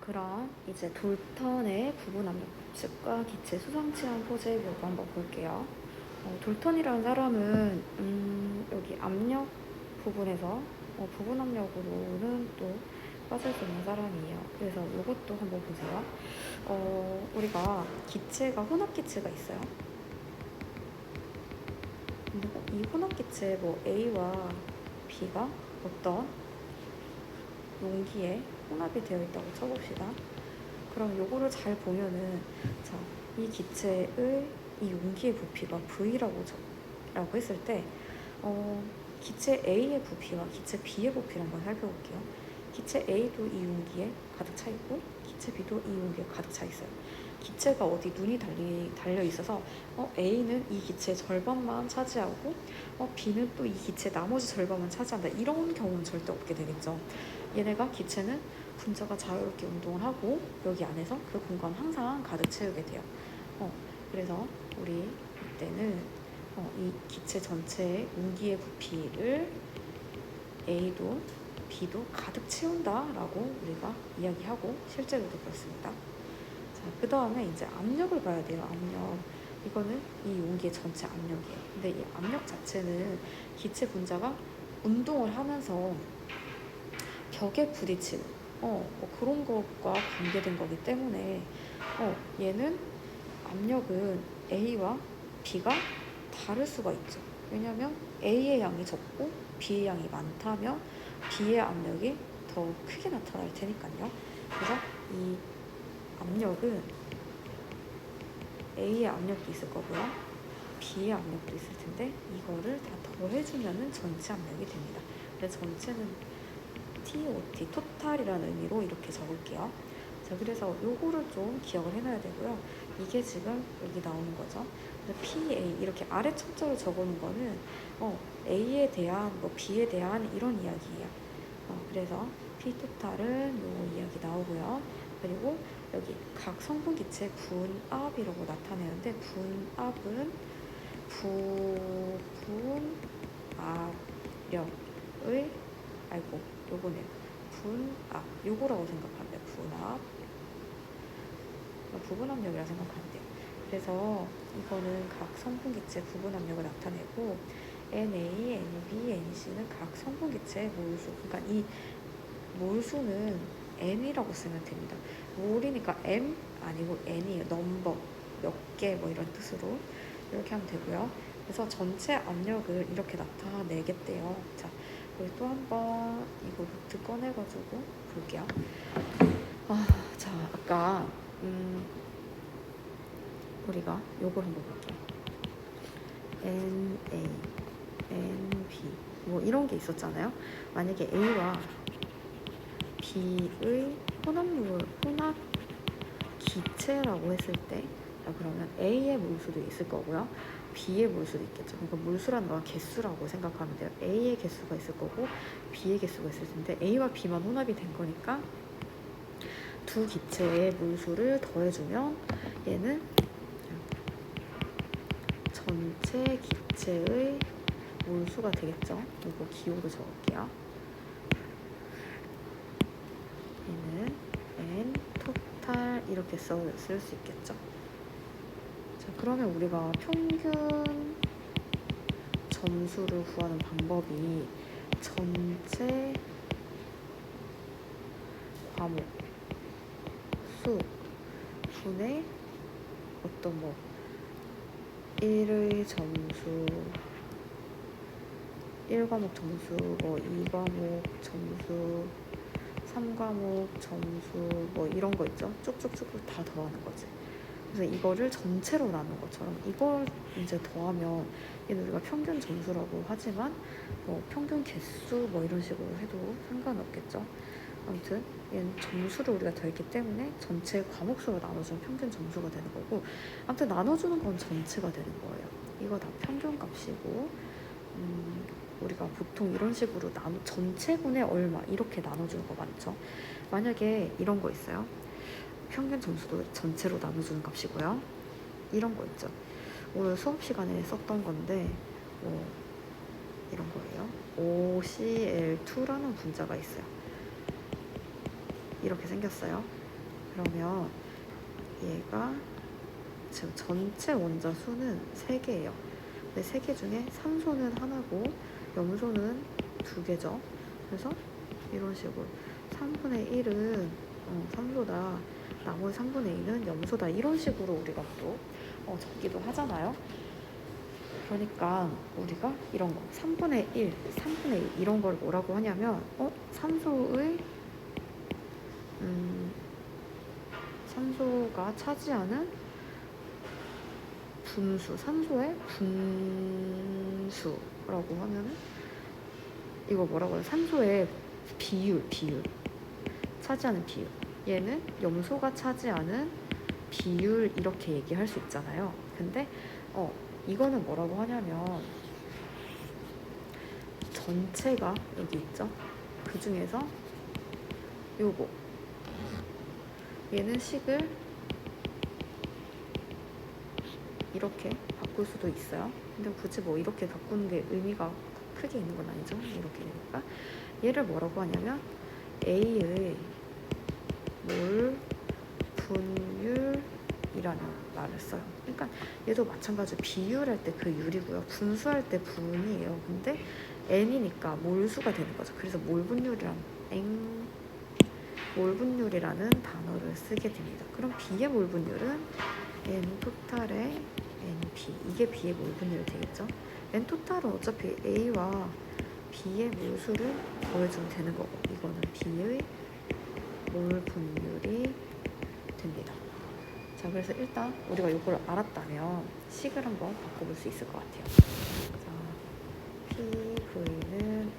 그럼 이제 돌턴의 부분 압력 법칙과 기체 수상 치환 포제 요거 한번 볼게요. 어, 돌턴이라는 사람은 음, 여기 압력 부분에서 어, 부분 압력으로는 또 빠질 수 있는 사람이에요. 그래서 이것도 한번 보세요. 어, 우리가 기체가 혼합 기체가 있어요. 이 혼합 기체 뭐 A와 B가 어떤 용기에 혼합이 되어 있다고 쳐봅시다. 그럼 요거를 잘 보면은 자, 이 기체의 이 용기의 부피가 V라고 적, 라고 했을 때 어, 기체 A의 부피와 기체 B의 부피를 한번 살펴볼게요. 기체 A도 이 용기에 가득 차 있고 기체 B도 이 용기에 가득 차 있어요. 기체가 어디 눈이 달리, 달려 있어서 어, A는 이 기체의 절반만 차지하고 어, B는 또 이 기체 나머지 절반만 차지한다. 이런 경우는 절대 없게 되겠죠. 얘네가 기체는 분자가 자유롭게 운동을 하고 여기 안에서 그 공간 항상 가득 채우게 돼요. 어, 그래서 우리 이때는 어, 이 기체 전체의 운기의 부피를 A도 B도 가득 채운다라고 우리가 이야기하고 실제로도 그렇습니다. 자, 그 다음에 이제 압력을 봐야 돼요. 압력. 이거는 이 용기의 전체 압력이에요. 근데 이 압력 자체는 기체 분자가 운동을 하면서 벽에 부딪히는 어, 뭐 그런 것과 관계된 거기 때문에 어, 얘는 압력은 A와 B가 다를 수가 있죠. 왜냐하면 A의 양이 적고 B의 양이 많다면 B의 압력이 더 크게 나타날 테니까요. 그래서 이 압력은 A의 압력도 있을 거고요. B의 압력도 있을 텐데 이거를 다 더해주면은 전체 압력이 됩니다. 그래서 전체는 TOT, 토탈이라는 의미로 이렇게 적을게요. 자, 그래서 요거를 좀 기억을 해놔야 되고요. 이게 지금 여기 나오는 거죠. PA 이렇게 아래 척자로 적어놓은 거는 어, A에 대한 뭐 B에 대한 이런 이야기예요. 어, 그래서 P 토탈은 요 이야기 나오고요. 그리고 여기 각 성분 기체 분압이라고 나타내는데 분압은 부분 압력의 아이고 요거네요. 분압 요거라고 생각하면 돼요. 분압 부분 압력이라 생각하면 돼요. 그래서 이거는 각 성분 기체 부분 압력을 나타내고 NA, NB, NC는 각 성분 기체의 몰수. 그러니까 이 몰수는 M이라고 쓰면 됩니다. 몰이니까 M 아니고 N이에요. 넘버 몇 개 뭐 이런 뜻으로 이렇게 하면 되고요. 그래서 전체 압력을 이렇게 나타내겠대요. 자, 우리 또 한 번 이거 노트 꺼내가지고 볼게요. 아, 자, 아까 음, 우리가 요걸 한번 볼게요. N A, N B 뭐 이런 게 있었잖아요. 만약에 A와 B의 혼합물, 혼합 기체라고 했을 때, 자 그러면 A의 물수도 있을 거고요. B의 물수도 있겠죠. 그러니까 물수라는 건 개수라고 생각하면 돼요. A의 개수가 있을 거고 B의 개수가 있을 텐데 A와 B만 혼합이 된 거니까 두 기체의 물수를 더해주면 얘는 전체 기체의 몰수가 되겠죠. 이거 기호로 적을게요. 얘는 n 토탈 이렇게 쓸수 있겠죠. 자, 그러면 우리가 평균 점수를 구하는 방법이 전체 과목 수 분의 어떤 뭐 1의 점수 1과목 점수 뭐 2과목 점수 3과목 점수 뭐 이런 거 있죠? 쭉쭉쭉 다 더하는 거지 그래서 이거를 전체로 나눈 것처럼 이걸 이제 더하면 얘는 우리가 평균 점수라고 하지만 뭐 평균 개수 뭐 이런 식으로 해도 상관없겠죠 아무튼 얘는 점수를 우리가 더했기 때문에 전체 과목 수로 나눠주면 평균 점수가 되는 거고 아무튼 나눠주는 건 전체가 되는 거예요. 이거 다 평균 값이고 음, 우리가 보통 이런 식으로 나눠 전체분의 얼마 이렇게 나눠주는 거 많죠. 만약에 이런 거 있어요. 평균 점수도 전체로 나눠주는 값이고요. 이런 거 있죠. 오늘 수업 시간에 썼던 건데 뭐 이런 거예요. OCl2라는 분자가 있어요. 이렇게 생겼어요. 그러면 얘가 지금 전체 원자 수는 3개예요. 근데 3개 중에 산소는 하나고 염소는 두 개죠. 그래서 이런 식으로 3분의 1은 어, 산소다. 나머지 3분의 2는 염소다. 이런 식으로 우리가 또 어, 적기도 하잖아요. 그러니까 우리가 이런 거 3분의 1, 3분의 2 이런 걸 뭐라고 하냐면 어? 산소의 음, 산소가 차지하는 분수, 산소의 분수라고 하면은 이거 뭐라고 해요? 산소의 비율, 비율. 차지하는 비율. 얘는 염소가 차지하는 비율 이렇게 얘기할 수 있잖아요. 근데 어 이거는 뭐라고 하냐면 전체가 여기 있죠. 그 중에서 요거 얘는 식을 이렇게 바꿀 수도 있어요. 근데 굳이 뭐 이렇게 바꾸는 게 의미가 크게 있는 건 아니죠. 이렇게 되니까 얘를 뭐라고 하냐면 A의 몰 분율이라는 말을 써요. 그러니까 얘도 마찬가지로 비율할 때그 율이고요. 분수할 때 분이에요. 근데 n이니까 몰수가 되는 거죠. 그래서 몰분율이란 엥 몰분율이라는 단어를 쓰게 됩니다. 그럼 B의 몰분율은 n 토탈의 np 이게 B의 몰분율이 되겠죠. n 토탈은 어차피 A와 B의 몰수를 더해주면 되는 거고 이거는 B의 몰분율이 그래서 일단 우리가 이걸 알았다면 식을 한번 바꿔볼 수 있을 것 같아요. 자, PV는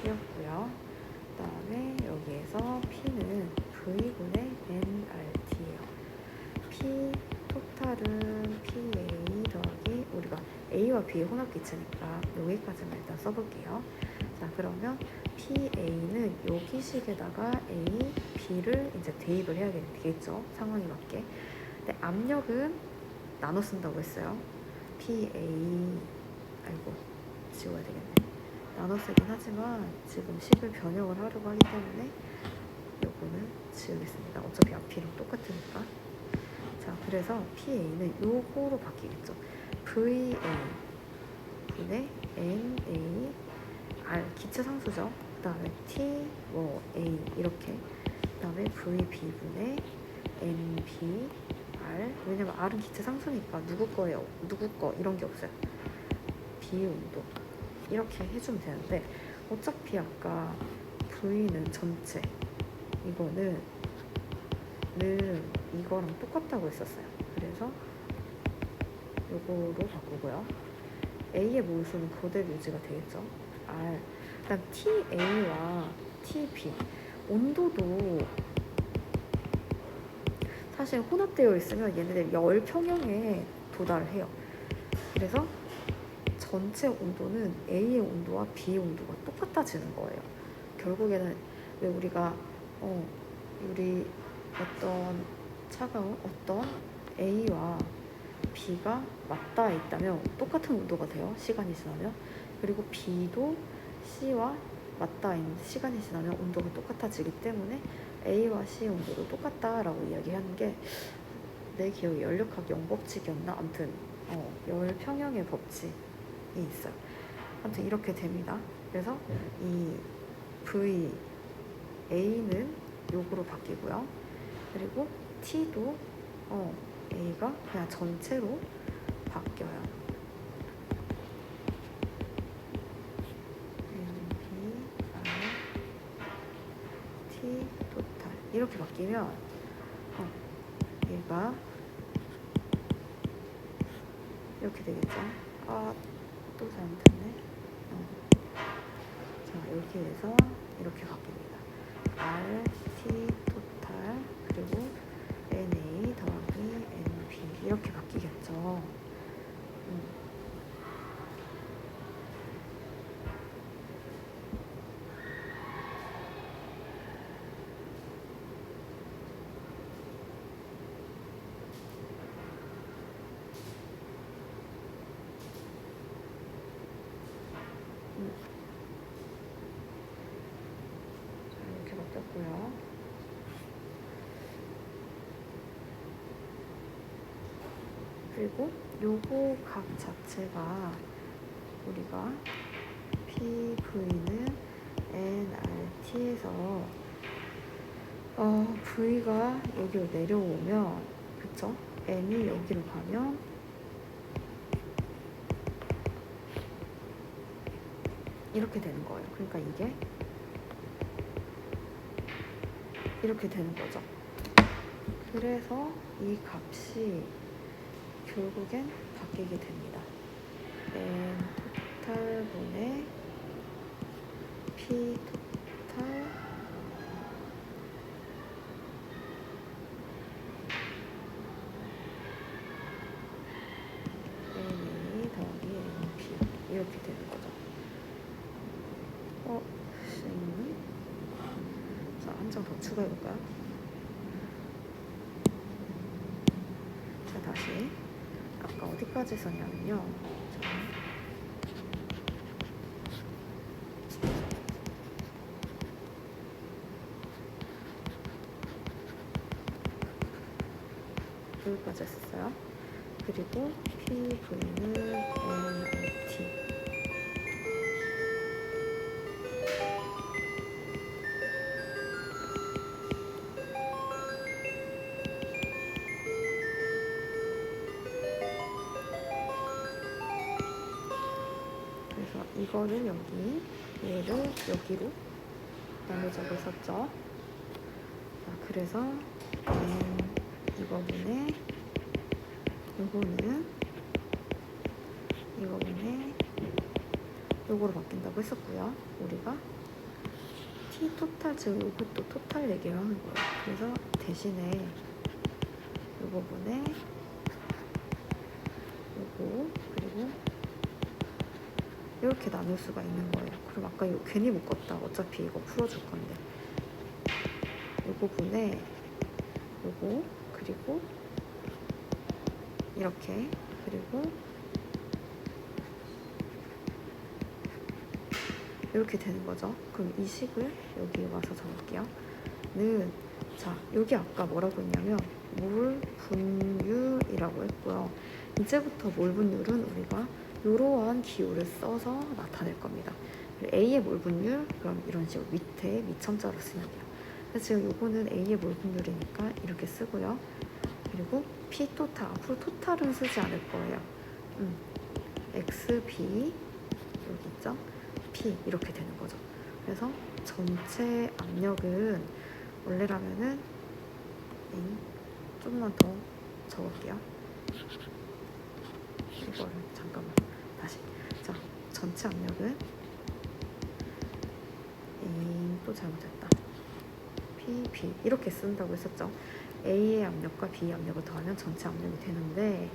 nRT였고요. 그 다음에 여기에서 P는 V분의 nRT예요. P 토탈은 PA 더하기 우리가 A와 B의 혼합 기체니까 여기까지만 일단 써볼게요. 자, 그러면 PA는 여기 식에다가 A, B를 이제 대입을 해야 되겠죠. 상황에 맞게. 근데 압력은 나눠 쓴다고 했어요. PA, 아이고, 지워야 되겠네. 나눠 쓰긴 하지만 지금 식을 변형을 하려고 하기 때문에 요거는 지우겠습니다. 어차피 앞이랑 똑같으니까. 자, 그래서 PA는 요거로 바뀌겠죠. VA 분의 NA R 기체 상수죠. 그다음에 T 뭐 A 이렇게 그 다음에 VB 분의 NB R 왜냐면 R은 기체 상수니까 누구 거예요 누구 거 이런 게 없어요. 비운도 이렇게 해주면 되는데 어차피 아까 V는 전체 이거는 늘 이거랑 똑같다고 했었어요. 그래서 요거로 바꾸고요. A의 몰수는 그대로 유지가 되겠죠. R. 그다음 TA와 TB 온도도 사실 혼합되어 있으면 얘네들 열 평형에 도달해요. 그래서 전체 온도는 A의 온도와 B의 온도가 똑같아지는 거예요. 결국에는 왜 우리가 어 우리 어떤 차가운 어떤 A와 B가 맞닿아 있다면 똑같은 온도가 돼요. 시간이 지나면. 그리고 B도 C와 맞닿아 있는 시간이 지나면 온도가 똑같아지기 때문에 A와 C의 온도도 똑같다라고 이야기하는 게 내 기억에 연력학 영법칙이었나? 아무튼 어, 열 평형의 법칙이 있어요. 아무튼 이렇게 됩니다. 그래서 이 V A는 요거로 바뀌고요. 그리고 T도 어, A가 그냥 전체로 바뀌어요. NB, R, T, 토탈 이렇게 바뀌면 어, 얘가 이렇게 되겠죠. 아, 또 잘못했네. 어. 자, 이렇게 해서 이렇게 바뀝니다. R, T, 토탈 그리고 NA 더하기 NB 이렇게 바뀌겠죠. 음. 자, 이렇게 바뀌었고요. 그리고 요거 값 자체가 우리가 PV는 nRT에서 어, V가 여기로 내려오면 그쵸? N이 여기로 가면 이렇게 되는 거예요. 그러니까 이게 이렇게 되는 거죠. 그래서 이 값이 결국엔 바뀌게 됩니다. n 토탈 분의 p 토탈 n 더하기 np 이렇게 되는 거죠. 어, 선생님. 자, 한 장 더 추가해 볼까요? 자, 다시. 아까 어디까지 썼냐면요. 자, 여기까지 했었어요. 그리고 PV는 이거를 여기, 얘를 여기로 나눠주고 있었죠. 자, 그래서 n 이거분의 요거는 이거분의 요거로 바뀐다고 했었고요. 우리가 t 토탈 즉 요것도 토탈 얘기를 하는 거예요. 그래서 대신에 요거분의 요거 그리고 이렇게 나눌 수가 있는 거예요. 그럼 아까 이거 괜히 묶었다. 어차피 이거 풀어줄 건데. 요거 분에 요거 그리고 이렇게 그리고 이렇게 되는 거죠. 그럼 이 식을 여기 와서 적을게요. 는, 자, 여기 아까 뭐라고 했냐면, 몰 분율이라고 했고요. 이제부터 몰 분율은 우리가 이러한 기호를 써서 나타낼 겁니다. A의 몰 분율, 그럼 이런 식으로 밑에 밑첨자로 쓰면 돼요. 그래서 지금 요거는 A의 몰 분율이니까 이렇게 쓰고요. 그리고 P 토탈, 앞으로 토탈은 쓰지 않을 거예요. 음, X, B, 여기 있죠? P 이렇게 되는 거죠. 그래서 전체 압력은 원래라면은 이 좀만 더 적을게요. 이거를 잠깐만 다시 자 전체 압력은 이또 잘못했다. P, B 이렇게 쓴다고 했었죠. A의 압력과 B의 압력을 더하면 전체 압력이 되는데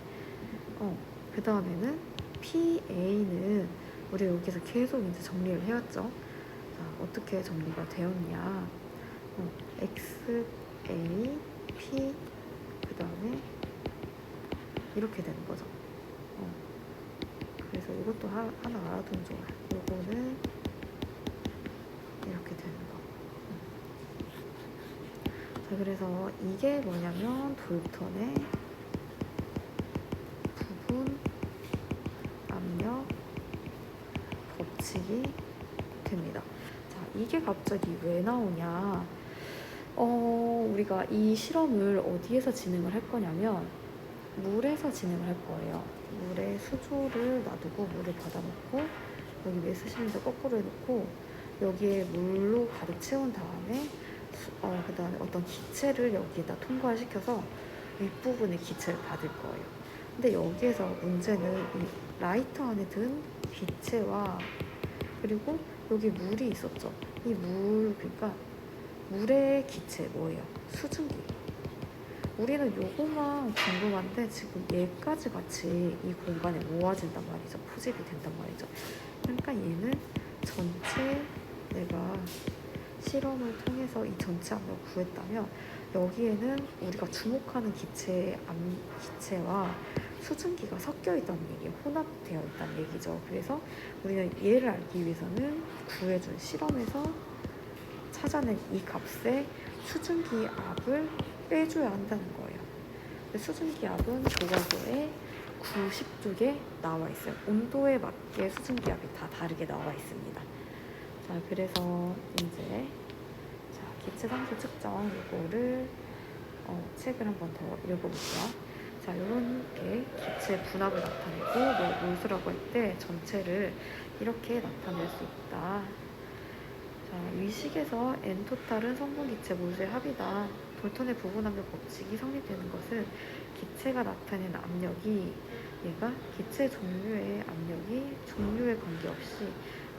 어, 그 다음에는 PA는 우리 여기서 계속 이제 정리를 해왔죠. 자, 어떻게 정리가 되었냐. 어, X, A, P, 그 다음에 이렇게 되는 거죠. 이것도 하, 하나 알아두면 좋아요. 요거는 이렇게 되는 거. 자, 그래서 이게 뭐냐면 돌턴의 부분 압력 법칙이 됩니다. 자, 이게 갑자기 왜 나오냐? 어, 우리가 이 실험을 어디에서 진행을 할 거냐면 물에서 진행을 할 거예요. 물에 수조를 놔두고 물을 받아놓고 여기 메스 실린더 거꾸로 해놓고 여기에 물로 가득 채운 다음에 수- 어, 그다음에 어떤 기체를 여기에다 통과시켜서 윗부분에 기체를 받을 거예요. 근데 여기에서 문제는 이 라이터 안에 든 기체와 그리고 여기 물이 있었죠. 이 물, 그러니까 물의 기체 뭐예요? 수증기. 우리는 요거만 궁금한데 지금 얘까지 같이 이 공간에 모아진단 말이죠. 포집이 된단 말이죠. 그러니까 얘는 전체 내가 실험을 통해서 이 전체 압력을 구했다면 여기에는 우리가 주목하는 기체 암 기체와 수증기가 섞여 있다는 얘기예요. 혼합되어 있다는 얘기죠. 그래서 우리는 얘를 알기 위해서는 구해준 실험에서 찾아낸 이 값의 수증기 압을 빼줘야 한다는 거예요. 근데 수증기 압은 교과서에 90쪽에 나와 있어요. 온도에 맞게 수증 기압이 다 다르게 나와 있습니다. 자, 그래서 이제 자, 기체 상수 측정 요거를 어, 책을 한 번 더 읽어볼게요. 자, 이렇게 기체 분압을 나타내고 뭐 몰수라고 할 때 전체를 이렇게 나타낼 수 있다. 자, 위식에서 n 토탈은 성분 기체 몰수의 합이다. 돌턴의 부분 압력 법칙이 성립되는 것은 기체가 나타낸 압력이 얘가 기체 종류의 압력이 종류에 관계없이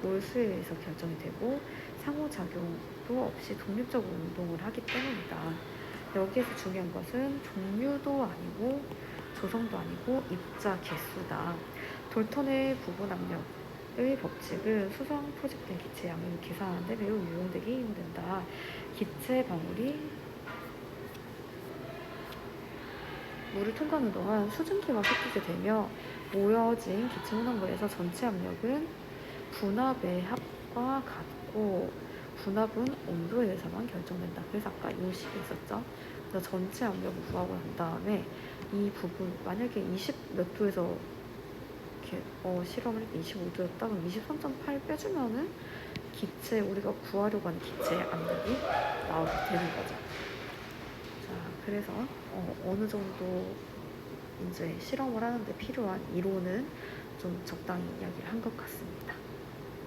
몰수에 의해서 결정이 되고 상호작용도 없이 독립적으로 운동을 하기 때문이다. 여기에서 중요한 것은 종류도 아니고 조성도 아니고 입자 개수다. 돌턴의 부분 압력의 법칙은 수성 포집된 기체 양을 계산하는데 매우 유용되게 이용된다. 기체 방울이 물을 통과하는 동안 수증기와 섞이게 되며 모여진 기체 혼합물에서 전체 압력은 분압의 합과 같고 분압은 온도에 의해서만 결정된다. 그래서 아까 이 식이 있었죠. 그래서 전체 압력을 구하고 난 다음에 이 부분 만약에 20 몇 도에서 이렇게 어, 실험을 했는데 25도였다 그럼 23.8 빼주면은 기체 우리가 구하려고 하는 기체 압력이 나오게 되는 거죠. 자, 그래서 어, 어 느 정도 이제 실험을 하는데 필요한 이론은 좀 적당히 이야기를 한 것 같습니다.